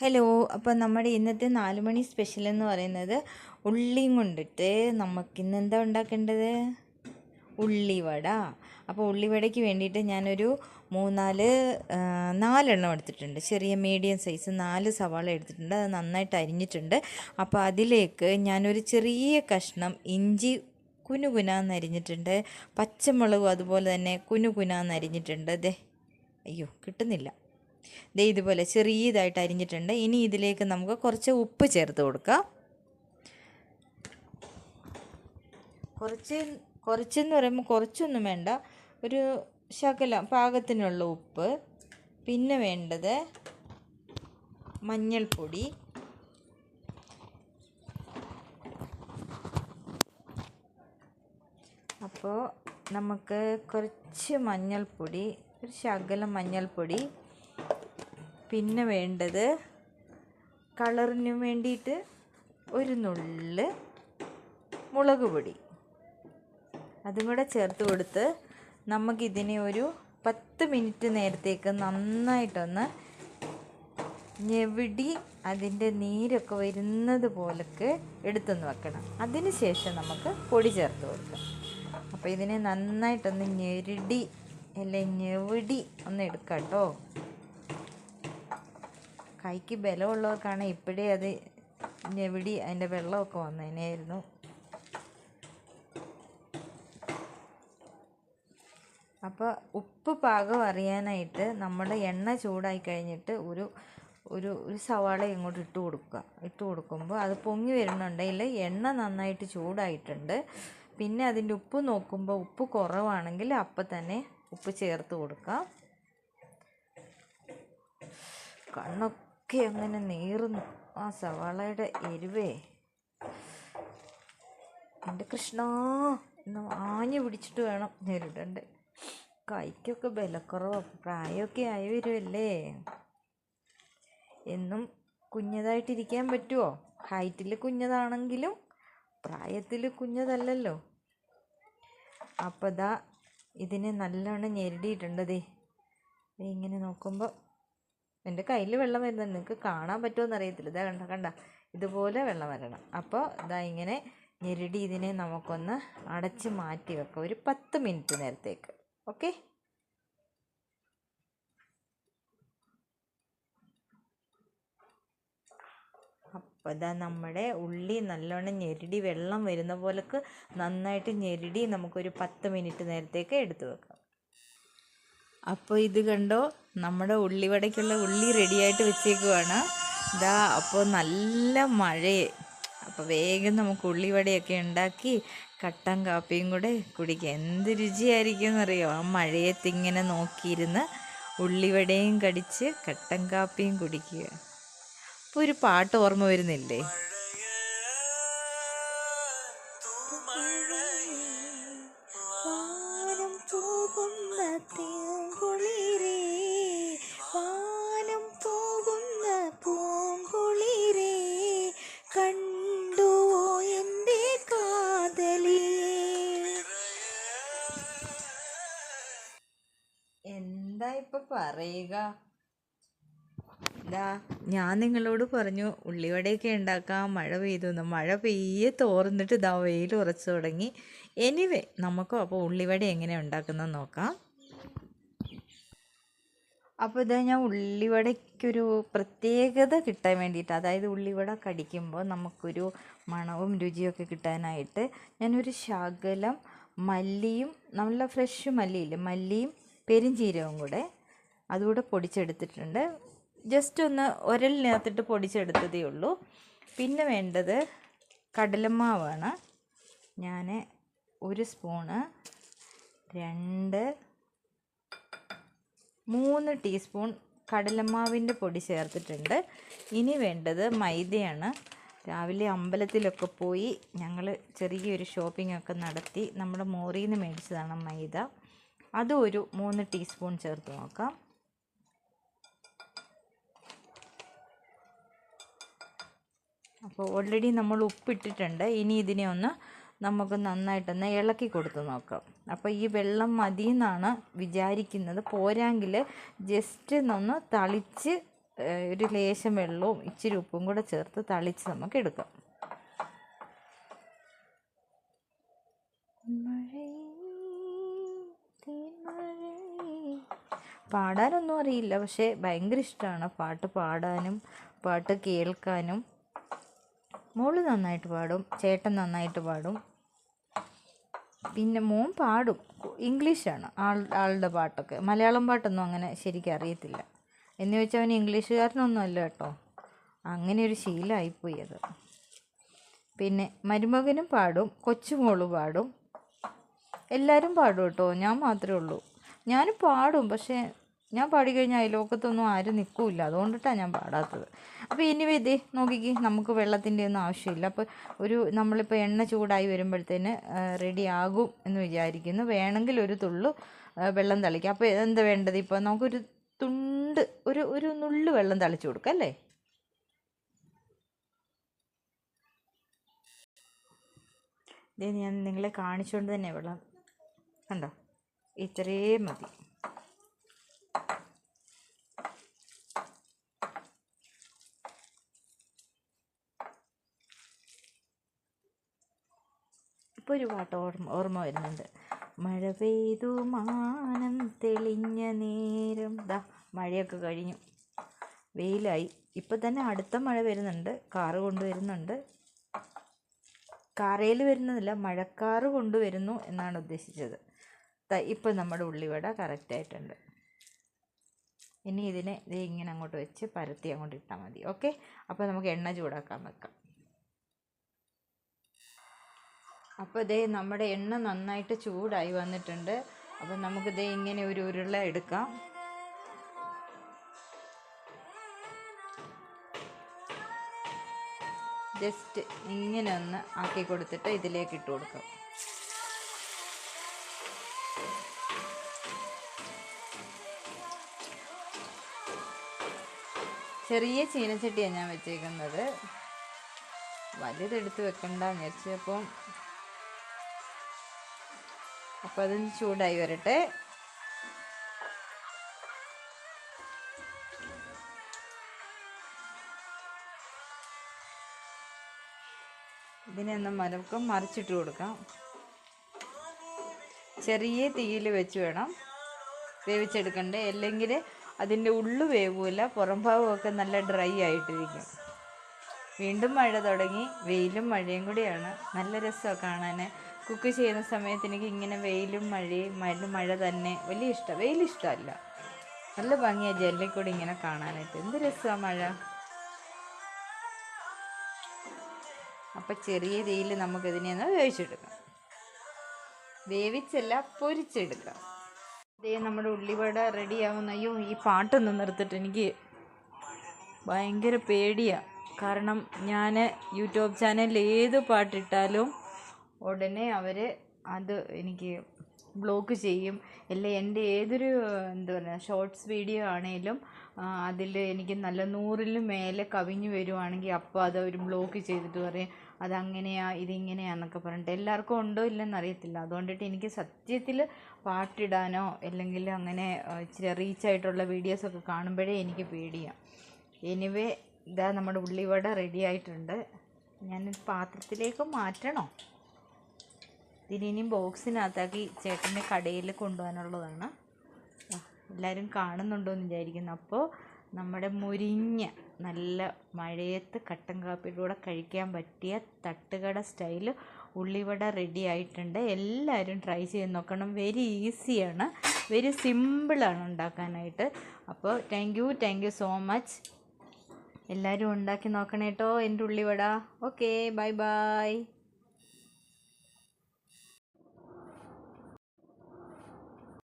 Hello അപ്പോൾ നമ്മുടെ ഇന്നത്തെ നാല് മണി സ്പെഷ്യൽ എന്ന് പറയുന്നത് ഉള്ളിയും കൊണ്ടിട്ട് നമുക്കിന്ന് എന്താ ഉണ്ടാക്കേണ്ടത്? ഉള്ളിവട അപ്പോൾ ഉള്ളിവടയ്ക്ക് വേണ്ടിയിട്ട് ഞാനൊരു മൂന്നാൽ നാലെണ്ണം എടുത്തിട്ടുണ്ട്. ചെറിയ മീഡിയം സൈസ് നാല് സവാള എടുത്തിട്ടുണ്ട്. അത് നന്നായിട്ട് അരിഞ്ഞിട്ടുണ്ട്. അപ്പോൾ അതിലേക്ക് ഞാനൊരു ചെറിയ കഷ്ണം ഇഞ്ചി കുനുകുനാന്ന് അരിഞ്ഞിട്ടുണ്ട്. പച്ചമുളകും അതുപോലെ തന്നെ കുനുകുനാന്ന് അരിഞ്ഞിട്ടുണ്ട്. ദേ അയ്യോ കിട്ടുന്നില്ല. ദേ ഇതുപോലെ ചെറിയതായിട്ട് അരിഞ്ഞിട്ടുണ്ട്. ഇനി ഇതിലേക്ക് നമുക്ക് കുറച്ച് ഉപ്പ് ചേർത്ത് കൊടുക്കാം. കുറച്ച് കുറച്ചെന്ന് പറയുമ്പോൾ കുറച്ചൊന്നും വേണ്ട. ഒരു ശകലം പാകത്തിനുള്ള ഉപ്പ്. പിന്നെ വേണ്ടത് മഞ്ഞൾപ്പൊടി. അപ്പോൾ നമുക്ക് കുറച്ച് മഞ്ഞൾപ്പൊടി ഒരു ശകലം മഞ്ഞൾപ്പൊടി പിന്നെ വേണ്ടത് കളറിന് വേണ്ടിയിട്ട് ഒരു നുള്ള് മുളക് പൊടി. അതും കൂടെ ചേർത്ത് കൊടുത്ത് നമുക്കിതിനെ ഒരു പത്ത് മിനിറ്റ് നേരത്തേക്ക് നന്നായിട്ടൊന്ന് ഞെവിടി അതിന്റെ നീരൊക്കെ വരുന്നത് പോലൊക്കെ എടുത്തൊന്ന് വെക്കണം. അതിന് ശേഷം നമുക്ക് പൊടി ചേർത്ത് കൊടുക്കാം. അപ്പോൾ ഇതിനെ നന്നായിട്ടൊന്ന് ഞെരുടി അല്ലെ ഞെവിടി ഒന്ന് എടുക്കാം കേട്ടോ. കൈക്ക് ബലമുള്ളവർക്കാണ് ഇപ്പോഴേ അത് ഞെവിടി അതിന്റെ വെള്ളമൊക്കെ വന്നതിനായിരുന്നു അപ്പോൾ ഉപ്പ് പാകം അറിയാനായിട്ട് നമ്മൾ എണ്ണ ചൂടായി കഴിഞ്ഞിട്ട് ഒരു ഒരു ഒരു സവാള ഇങ്ങോട്ട് ഇട്ട് കൊടുക്കുക. ഇട്ട് കൊടുക്കുമ്പോൾ അത് പൊങ്ങി വരുന്നുണ്ടെങ്കിൽ എണ്ണ നന്നായിട്ട് ചൂടായിട്ടുണ്ട്. പിന്നെ അതിന്റെ ഉപ്പ് നോക്കുമ്പോൾ ഉപ്പ് കുറവാണെങ്കിൽ അപ്പം തന്നെ ഉപ്പ് ചേർത്ത് കൊടുക്കാം. കണ്ണൊക്കെ അങ്ങനെ നീറുന്നു ആ സവാളയുടെ എരിവേ. എന്റെ കൃഷ്ണ എന്ന് ആഞ്ഞു പിടിച്ചിട്ട് വേണം നേരിടണ്ട് കൈക്കൊക്കെ ബലക്കുറവ്. പ്രായമൊക്കെ ആയി വരുമല്ലേ എന്നും കുഞ്ഞതായിട്ടിരിക്കാൻ പറ്റുമോ ഹൈറ്റിൽ കുഞ്ഞതാണെങ്കിലും പ്രായത്തിൽ കുഞ്ഞതല്ലല്ലോ. അപ്പം ദാ ഇതിനെ നല്ലോണം ഞെരടിയിട്ടുണ്ടതേ. ഇങ്ങനെ നോക്കുമ്പോൾ എന്റെ കയ്യിൽ വെള്ളം വരുന്നുണ്ട് നിങ്ങൾക്ക് കാണാൻ പറ്റുമോ അറിയത്തില്ല. ഇതാ കണ്ട കണ്ട? ഇതുപോലെ വെള്ളം വരണം. അപ്പോൾ ഇതാ ഇങ്ങനെ ഞെരടി ഇതിനെ നമുക്കൊന്ന് അടച്ച് മാറ്റി വെക്കാം. ഒരു പത്ത് മിനിറ്റ് നേരത്തേക്ക്. ഓക്കെ? അപ്പോൾ ഇതാ നമ്മുടെ ഉള്ളി നല്ലോണം ഞെരടി വെള്ളം വരുന്ന പോലൊക്കെ നന്നായിട്ട് ഞെരടി നമുക്കൊരു പത്ത് മിനിറ്റ് നേരത്തേക്ക് എടുത്തു വെക്കാം. അപ്പോൾ ഇത് കണ്ടോ? നമ്മുടെ ഉള്ളിവടയ്ക്കുള്ള ഉള്ളി റെഡിയായിട്ട് വെച്ചേക്കുവാണ്. ഇതാ അപ്പോൾ നല്ല മഴയെ. അപ്പോൾ വേഗം നമുക്ക് ഉള്ളിവടയൊക്കെ ഉണ്ടാക്കി കട്ടൻ കാപ്പിയും കൂടെ കുടിക്കുക എന്ത് രുചിയായിരിക്കും എന്നറിയോ ആ മഴയത്ത് ഇങ്ങനെ നോക്കിയിരുന്ന് ഉള്ളിവടയും കടിച്ച് കട്ടൻ കാപ്പിയും കുടിക്കുക. അപ്പോൾ ഒരു പാട്ട് ഓർമ്മ വരുന്നില്ലേ? കണ്ടുവോ എന്റെ കാതലിയെ എന്താ ഇപ്പൊ പറയുക? ഞാൻ നിങ്ങളോട് പറഞ്ഞു ഉള്ളിവടയൊക്കെ ഉണ്ടാക്കാം മഴ പെയ്തു എന്ന്. മഴ പെയ്യെ തോർന്നിട്ട് ഇതാ വെയിൽ ഉറച്ചു തുടങ്ങി. എനിവേ നമുക്കും അപ്പോൾ ഉള്ളിവട എങ്ങനെ ഉണ്ടാക്കുന്നത് നോക്കാം. അപ്പോൾ ഇത് ഞാൻ ഉള്ളിവടയ്ക്കൊരു പ്രത്യേകത കിട്ടാൻ വേണ്ടിയിട്ട് അതായത് ഉള്ളിവട കടിക്കുമ്പോൾ നമുക്കൊരു മണവും രുചിയൊക്കെ കിട്ടാനായിട്ട് ഞാനൊരു ശകലം മല്ലിയും നല്ല ഫ്രഷ് മല്ലിയില്ലേ മല്ലിയും പെരിഞ്ചീരവും കൂടെ അതുകൂടെ പൊടിച്ചെടുത്തിട്ടുണ്ട്. ജസ്റ്റ് ഒന്ന് ഉരലിനകത്തിട്ട് പൊടിച്ചെടുത്തതേ ഉള്ളൂ. പിന്നെ വേണ്ടത് കടലമാവാണ്. ഞാൻ ഒരു സ്പൂണ് രണ്ട് മൂന്ന് ടീസ്പൂൺ കടലമാവിന്റെ പൊടി ചേർത്തിട്ടുണ്ട്. ഇനി വേണ്ടത് മൈദയാണ്. രാവിലെ അമ്പലത്തിലൊക്കെ പോയി ഞങ്ങൾ ചെറിയൊരു ഷോപ്പിംഗ് ഒക്കെ നടത്തി നമ്മുടെ മോറിയിൽ നിന്ന് മേടിച്ചതാണ് മൈദ. അതും ഒരു മൂന്ന് ടീസ്പൂൺ ചേർത്ത് നോക്കാം. അപ്പോൾ ഓൾറെഡി നമ്മൾ ഉപ്പിട്ടിട്ടുണ്ട്. ഇനി ഇതിനെ ഒന്ന് നമുക്ക് നന്നായിട്ടൊന്ന് ഇളക്കി കൊടുത്ത് നോക്കാം. അപ്പോൾ ഈ വെള്ളം മതി എന്നാണ് വിചാരിക്കുന്നത്. പോരാങ്കിൽ ജസ്റ്റ് ഒന്ന് തളിച്ച് ഒരു ലേശം വെള്ളവും ഇച്ചിരി ഉപ്പും കൂടെ ചേർത്ത് തളിച്ച് നമുക്ക് എടുക്കാം. പാടാനൊന്നും അറിയില്ല പക്ഷേ ഭയങ്കര ഇഷ്ടമാണ് പാട്ട് പാടാനും പാട്ട് കേൾക്കാനും. മോൾ നന്നായിട്ട് പാടും ചേട്ടൻ നന്നായിട്ട് പാടും. പിന്നെ മോൻ പാടും. ഇംഗ്ലീഷാണ് ആൾ ആളുടെ പാട്ടൊക്കെ. മലയാളം പാട്ടൊന്നും അങ്ങനെ ശരിക്കും അറിയത്തില്ല. എന്ന് വെച്ചാൽ അവൻ ഇംഗ്ലീഷുകാരനൊന്നും അല്ല കേട്ടോ. അങ്ങനെ ഒരു ശീലമായിപ്പോയി അത്. പിന്നെ മരുമകനും പാടും കൊച്ചുമോൾ പാടും. എല്ലാവരും പാടും കേട്ടോ. ഞാൻ മാത്രമേ ഉള്ളൂ. ഞാൻ പാടും പക്ഷേ ഞാൻ പാടിക്കഴിഞ്ഞാൽ അയലോക്കത്തൊന്നും ആരും നിൽക്കില്ല അതുകൊണ്ടിട്ടാണ് ഞാൻ പാടാത്തത്. അപ്പോൾ ഇനി ഇതേ നോക്കിക്ക് നമുക്ക് വെള്ളത്തിന്റെ ഒന്നും ആവശ്യമില്ല. അപ്പോൾ ഒരു നമ്മളിപ്പോൾ എണ്ണ ചൂടായി വരുമ്പോഴത്തേന് റെഡി ആകും എന്ന് വിചാരിക്കുന്നു. വേണമെങ്കിൽ ഒരു തുള്ളു വെള്ളം തളിക്കുക അപ്പോൾ എന്താ വേണ്ടത് ഇപ്പോൾ നമുക്കൊരു തുണ്ട് ഒരു ഒരു നുള്ളു വെള്ളം തളിച്ചു കൊടുക്കുക അല്ലേ? ഇതേ ഞാൻ നിങ്ങളെ കാണിച്ചുകൊണ്ട് തന്നെ വെള്ളം. കണ്ടോ? ഇത്രയും മതി. ഇപ്പോൾ ഒരു പാട്ട് ഓർമ്മ ഓർമ്മ വരുന്നുണ്ട്. മഴ പെയ്തു മാനം തെളിഞ്ഞ നേരം. ദാ മഴയൊക്കെ കഴിഞ്ഞു. വെയിലായി. ഇപ്പം തന്നെ അടുത്ത മഴ വരുന്നുണ്ട്. കാറ് കൊണ്ടുവരുന്നുണ്ട്. കാറയിൽ വരുന്നതല്ല മഴക്കാറ് കൊണ്ടുവരുന്നു എന്നാണ് ഉദ്ദേശിച്ചത്. ഇപ്പം നമ്മുടെ ഉള്ളിവട കറക്റ്റായിട്ടുണ്ട്. ഇനി ഇതിനെ ഇങ്ങനെ അങ്ങോട്ട് വെച്ച് പരത്തി അങ്ങോട്ട് ഇട്ടാൽ മതി. ഓക്കെ? അപ്പോൾ നമുക്ക് എണ്ണ ചൂടാക്കാൻ വെക്കാം. അപ്പോൾ ദേ നമ്മുടെ എണ്ണ നന്നായിട്ട് ചൂടായി വന്നിട്ടുണ്ട്. അപ്പോൾ ദേ ഇങ്ങനെ ഒരു ഉരുള എടുക്കാം. ജസ്റ്റ് ഇങ്ങനെ ഒന്ന് ആക്കി കൊടുത്തിട്ട് ഇതിലേക്ക് ഇട്ട് കൊടുക്കാം. ചെറിയ ചീനച്ചട്ടിയാണ് ഞാൻ വെച്ചേക്കുന്നത്. വലുതെടുത്ത് വെക്കണ്ടെന്ന് വിചാരിച്ചു അപ്പം അതൊന്ന് ചൂടായി വരട്ടെ. ഇതിനെ മലക്കം മറിച്ചിട്ട് കൊടുക്കാം. ചെറിയ തീയിൽ വെച്ച് വേണം വേവിച്ചെടുക്കണ്ടേ അല്ലെങ്കിൽ അതിന്റെ ഉള്ളു വേവൂല പുറം ഭാഗമൊക്കെ നല്ല ഡ്രൈ ആയിട്ടിരിക്കും. വീണ്ടും മഴ തുടങ്ങി. വെയിലും മഴയും കൂടിയാണ്. നല്ല രസമാണ് കാണാൻ. കുക്ക് ചെയ്യുന്ന സമയത്ത് എനിക്ക് ഇങ്ങനെ വെയിലും മഴയും മഴ മഴ തന്നെ വലിയ ഇഷ്ടം. വെയിൽ ഇഷ്ടമല്ല. നല്ല ഭംഗിയാണ് ജെല്ലിൽ കൂടി ഇങ്ങനെ കാണാനായിട്ട്. എന്ത് രസമാണ് മഴ. അപ്പം ചെറിയ തീയിൽ നമുക്കിതിനെ ഒന്ന് വേവിച്ചെടുക്കാം. വേവിച്ചല്ല പൊരിച്ചെടുക്കാം. ഇതേ നമ്മുടെ ഉള്ളിവട റെഡിയാവുന്ന അയ്യോ ഈ പാട്ടൊന്നും നിർത്തിട്ട് എനിക്ക് ഭയങ്കര പേടിയാണ് കാരണം ഞാൻ യൂട്യൂബ് ചാനലിൽ ഏത് പാട്ടിട്ടാലും ഉടനെ അവർ അത് എനിക്ക് ബ്ലോക്ക് ചെയ്യും. അല്ലെ എന്റെ ഏതൊരു എന്താ പറയുക ഷോർട്സ് വീഡിയോ ആണെങ്കിലും അതിൽ എനിക്ക് നല്ല നൂറിൽ മേലെ കവിഞ്ഞു വരുവാണെങ്കിൽ അപ്പോൾ അത് അവർ ബ്ലോക്ക് ചെയ്തിട്ട് പറയും അതങ്ങനെയാണ് ഇതിങ്ങനെയാണെന്നൊക്കെ പറഞ്ഞിട്ട്. എല്ലാവർക്കും ഉണ്ടോ ഇല്ലെന്ന് അറിയത്തില്ല. അതുകൊണ്ടിട്ട് എനിക്ക് സത്യത്തിൽ പാട്ടിടാനോ അല്ലെങ്കിൽ അങ്ങനെ ഇച്ചിരി റീച്ചായിട്ടുള്ള വീഡിയോസൊക്കെ കാണുമ്പോഴേ എനിക്ക് പേടിയാണ് എനിവേ ഇതാ നമ്മുടെ ഉള്ളിവട റെഡി ആയിട്ടുണ്ട്. ഞാൻ പാത്രത്തിലേക്ക് മാറ്റണോ? ഇതിനിയും ബോക്സിനകത്താക്കി ചേട്ടന്റെ കടയിൽ കൊണ്ടുപോകാനുള്ളതാണ്. എല്ലാവരും കാണുന്നുണ്ടോ എന്ന് വിചാരിക്കുന്നു. അപ്പോൾ നമ്മുടെ മുരിഞ്ഞ നല്ല മഴയത്ത് കട്ടൻ കാപ്പിയുടെ കൂടെ കഴിക്കാൻ പറ്റിയ തട്ടുകട സ്റ്റൈൽ ഉള്ളിവട റെഡി ആയിട്ടുണ്ട്. എല്ലാവരും ട്രൈ ചെയ്ത് നോക്കണം. വെരി ഈസിയാണ് വെരി സിമ്പിളാണ് ഉണ്ടാക്കാനായിട്ട്. അപ്പോൾ thank you thank you so much എല്ലാവരും ഉണ്ടാക്കി നോക്കണേട്ടോ എന്റെ ഉള്ളിവട. Okay bye bye